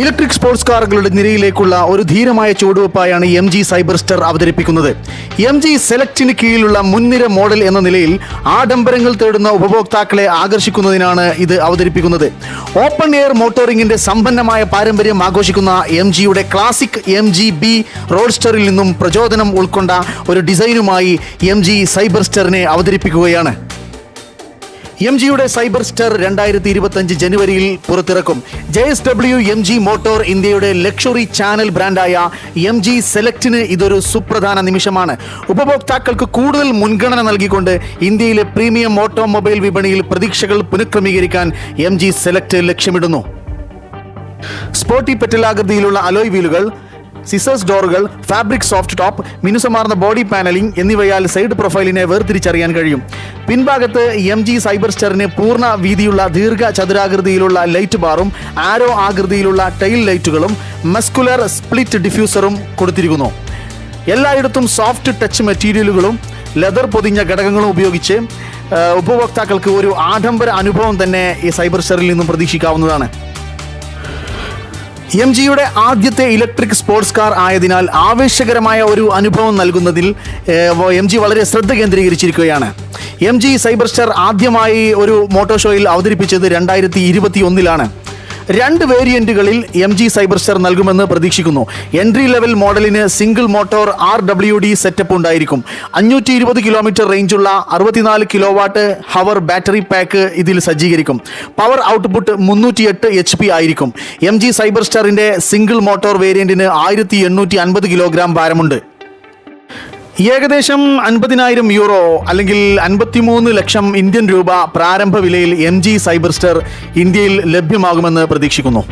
Electric sports കാറുകളുടെ നിരയിലേക്കുള്ള ഒരു ധീരമായ ചുവടുവെപ്പായാണ് എം ജി സൈബർ സ്റ്റാർ അവതരിപ്പിക്കുന്നത്. എം ജി സെലക്ടിന് കീഴിലുള്ള മുൻനിര മോഡൽ എന്ന നിലയിൽ ആഡംബരങ്ങൾ തേടുന്ന ഉപഭോക്താക്കളെ ആകർഷിക്കുന്നതിനാണ് ഇത് അവതരിപ്പിക്കുന്നത്. ഓപ്പൺ എയർ മോട്ടോറിംഗിന്റെ സമ്പന്നമായ പാരമ്പര്യം ആഘോഷിക്കുന്ന എം ജിയുടെ ക്ലാസിക് എം ജി ബി റോഡ്സ്റ്ററിൽ നിന്നും പ്രചോദനം ഉൾക്കൊണ്ട ഒരു ഡിസൈനുമായി എം ജി സൈബർ സ്റ്റാറിനെ അവതരിപ്പിക്കുകയാണ്. എം ജിയുടെ സൈബർ സ്റ്റാർ രണ്ടായിരത്തി ഇരുപത്തഞ്ച് ജനുവരിയിൽ പുറത്തിറക്കും. J S W M G motor ഇന്ത്യയുടെ ലക്ഷറി ചാനൽ ബ്രാൻഡായ എം ജി സെലക്ടിന് ഇതൊരു സുപ്രധാന നിമിഷമാണ്. ഉപഭോക്താക്കൾക്ക് കൂടുതൽ മുൻഗണന നൽകിക്കൊണ്ട് ഇന്ത്യയിലെ പ്രീമിയം ഓട്ടോമൊബൈൽ വിപണിയിൽ പ്രതീക്ഷകൾ പുനഃക്രമീകരിക്കാൻ എം ജി സെലക്ട് ലക്ഷ്യമിടുന്നു. സ്പോർട്ടി പെറ്റലാകൃതിയിലുള്ള അലോയ് വീലുകൾ സിസേഴ്സ് ഡോറുകൾ ഫാബ്രിക് സോഫ്റ്റ് ടോപ്പ് മിനുസമാർന്ന ബോഡി പാനലിംഗ് എന്നിവയാൽ സൈഡ് പ്രൊഫൈലിനെ വേർതിരിച്ചറിയാൻ കഴിയും. പിൻഭാഗത്ത് എം ജി സൈബർ സ്റ്ററിന് പൂർണ വീതിയുള്ള ദീർഘ ചതുരാകൃതിയിലുള്ള ലൈറ്റ് ബാറും ആരോ ആകൃതിയിലുള്ള ടൈൽ ലൈറ്റുകളും മസ്കുലർ സ്പ്ലിറ്റ് ഡിഫ്യൂസറും കൊടുത്തിരിക്കുന്നു. എല്ലായിടത്തും സോഫ്റ്റ് ടച്ച് മെറ്റീരിയലുകളും ലെതർ പൊതിഞ്ഞ ഘടകങ്ങളും ഉപയോഗിച്ച് ഉപഭോക്താക്കൾക്ക് ഒരു ആഡംബര അനുഭവം തന്നെ ഈ സൈബർ സ്റ്ററിൽ നിന്നും പ്രതീക്ഷിക്കാവുന്നതാണ്. എം ജിയുടെ ആദ്യത്തെ ഇലക്ട്രിക് സ്പോർട്സ് കാർ ആയതിനാൽ ആവേശകരമായ ഒരു അനുഭവം നൽകുന്നതിൽ എം ജി വളരെ ശ്രദ്ധ കേന്ദ്രീകരിച്ചിരിക്കുകയാണ്. എം ജി സൈബർ സ്റ്റാർ ആദ്യമായി ഒരു മോട്ടോർ ഷോയിൽ അവതരിപ്പിച്ചത് രണ്ടായിരത്തി ഇരുപത്തി ഒന്നിലാണ് രണ്ട് വേരിയന്റുകളിൽ എം ജി സൈബർ സ്റ്റാർ നൽകുമെന്ന് പ്രതീക്ഷിക്കുന്നു. എൻട്രി ലെവൽ മോഡലിന് single motor R W D setup ഉണ്ടായിരിക്കും. അഞ്ഞൂറ്റി ഇരുപത് കിലോമീറ്റർ റേഞ്ചുള്ള അറുപത്തിനാല് kilo watt hour battery pack ഇതിൽ സജ്ജീകരിക്കും. പവർ ഔട്ട്പുട്ട് മുന്നൂറ്റിയെട്ട് എച്ച് പി ആയിരിക്കും. എം ജി സൈബർ സ്റ്റാറിന്റെ സിംഗിൾ മോട്ടോർ വേരിയന്റിന് ആയിരത്തി എണ്ണൂറ്റി അൻപത് കിലോഗ്രാം ഭാരമുണ്ട്. ഏകദേശം അൻപതിനായിരം യൂറോ അല്ലെങ്കിൽ അൻപത്തിമൂന്ന് ലക്ഷം ഇന്ത്യൻ രൂപ പ്രാരംഭ വിലയിൽ എം ജി സൈബർ സ്റ്റാർ ഇന്ത്യയിൽ ലഭ്യമാകുമെന്ന് പ്രതീക്ഷിക്കുന്നു.